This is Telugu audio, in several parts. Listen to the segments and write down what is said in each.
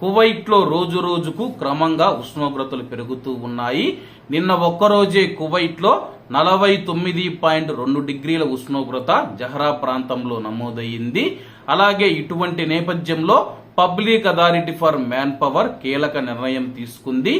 కువైట్లో రోజు రోజుకు క్రమంగా ఉష్ణోగ్రతలు పెరుగుతూ ఉన్నాయి. నిన్న ఒక్కరోజే కువైట్లో నలభై తొమ్మిది పాయింట్ రెండు డిగ్రీల ఉష్ణోగ్రత జహరా ప్రాంతంలో నమోదయ్యింది. అలాగే ఇటువంటి నేపథ్యంలో public authority for manpower కీలక నిర్ణయం తీసుకుంది.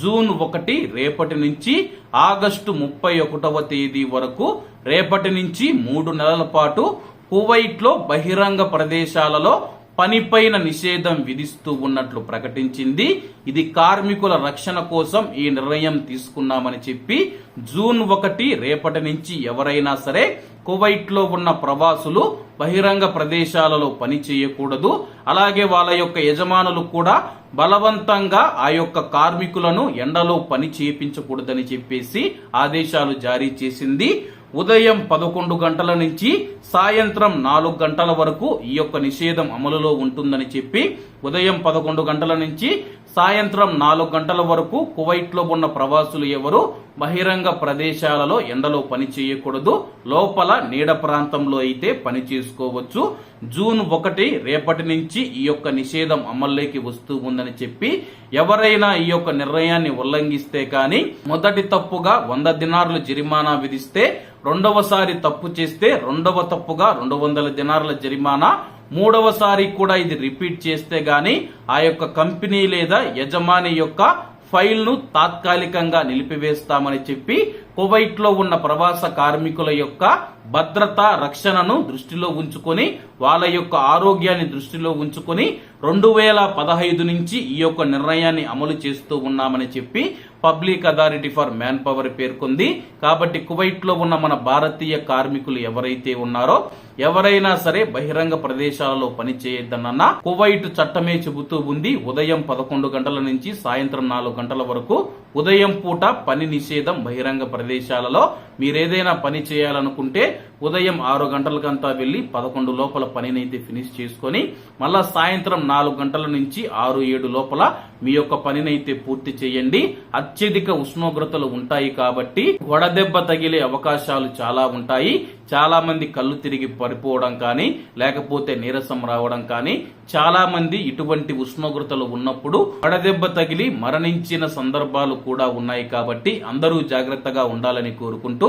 జూన్ ఒకటి రేపటి నుంచి ఆగస్టు ముప్పై ఒకటవ తేదీ వరకు రేపటి నుంచి మూడు నెలల పాటు కువైట్లో బహిరంగ ప్రదేశాలలో పనిపైన నిషేధం విధిస్తూ ఉన్నట్లు ప్రకటించింది. ఇది కార్మికుల రక్షణ కోసం ఈ నిర్ణయం తీసుకున్నామని చెప్పి జూన్ ఒకటి రేపటి నుంచి ఎవరైనా సరే కువైట్లో ఉన్న ప్రవాసులు బహిరంగ ప్రదేశాలలో పని చేయకూడదు. అలాగే వాళ్ళ యొక్క యజమానులు కూడా బలవంతంగా ఆ యొక్క కార్మికులను ఎండలో పని చేయించకూడదని చెప్పేసి ఆదేశాలు జారీ చేసింది. ఉదయం పదకొండు గంటల నుంచి సాయంత్రం నాలుగు గంటల వరకు ఈ యొక్క నిషేధం అమలులో ఉంటుందని చెప్పి ఉదయం పదకొండు గంటల నుంచి సాయంత్రం నాలుగు గంటల వరకు కువైట్లో ఉన్న ప్రవాసులు ఎవరు బహిరంగ ప్రదేశాలలో ఎండలో పని చేయకూడదు. లోపల నీడ ప్రాంతంలో అయితే పని చేసుకోవచ్చు. జూన్ ఒకటి రేపటి నుంచి ఈ యొక్క నిషేధం అమల్లోకి వస్తూ ఉందని చెప్పి ఎవరైనా ఈ యొక్క నిర్ణయాన్ని ఉల్లంఘిస్తే కానీ మొదటి తప్పుగా వంద దినారులు జరిమానా విధిస్తే రెండవసారి తప్పు చేస్తే రెండవ తప్పుగా రెండు వందల దినార్ల జరిమానా మూడవసారి కూడా ఇది రిపీట్ చేస్తే గాని ఆ యొక్క కంపెనీ లేదా యజమాని యొక్క ఫైల్ను తాత్కాలికంగా నిలిపివేస్తామని చెప్పి కువైట్లో ఉన్న ప్రవాస కార్మికుల యొక్క భద్రత రక్షణను దృష్టిలో ఉంచుకొని వాళ్ళ యొక్క ఆరోగ్యాన్ని దృష్టిలో ఉంచుకొని రెండు వేల పదహైదు నుంచి ఈ యొక్క నిర్ణయాన్ని అమలు చేస్తూ ఉన్నామని చెప్పి public authority for manpower పేర్కొంది. కాబట్టి కువైట్లో ఉన్న మన భారతీయ కార్మికులు ఎవరైతే ఉన్నారో ఎవరైనా సరే బహిరంగ ప్రదేశాలలో పని చేయొద్దన్న కువైట్ చట్టమే చెబుతూ ఉంది. ఉదయం పదకొండు గంటల నుంచి సాయంత్రం నాలుగు గంటల వరకు ఉదయం పూట పని నిషేధం బహిరంగ ప్రదేశాలలో. మీరేదైనా పని చేయాలనుకుంటే ఉదయం ఆరు గంటలకంతా వెళ్ళి పదకొండు లోపల పనినైతే ఫినిష్ చేసుకొని మళ్ళా సాయంత్రం నాలుగు గంటల నుంచి ఆరు ఏడు లోపల మీ యొక్క పనినైతే పూర్తి చేయండి. అత్యధిక ఉష్ణోగ్రతలు ఉంటాయి కాబట్టి వడదెబ్బ తగిలే అవకాశాలు చాలా ఉంటాయి. చాలా మంది కళ్ళు తిరిగి పడిపోవడం కానీ లేకపోతే నీరసం రావడం కానీ చాలా మంది ఇటువంటి ఉష్ణోగ్రతలు ఉన్నప్పుడు వడదెబ్బ తగిలి మరణించిన సందర్భాలు కూడా ఉన్నాయి కాబట్టి అందరూ జాగ్రత్తగా ఉండాలని కోరుకుంటూ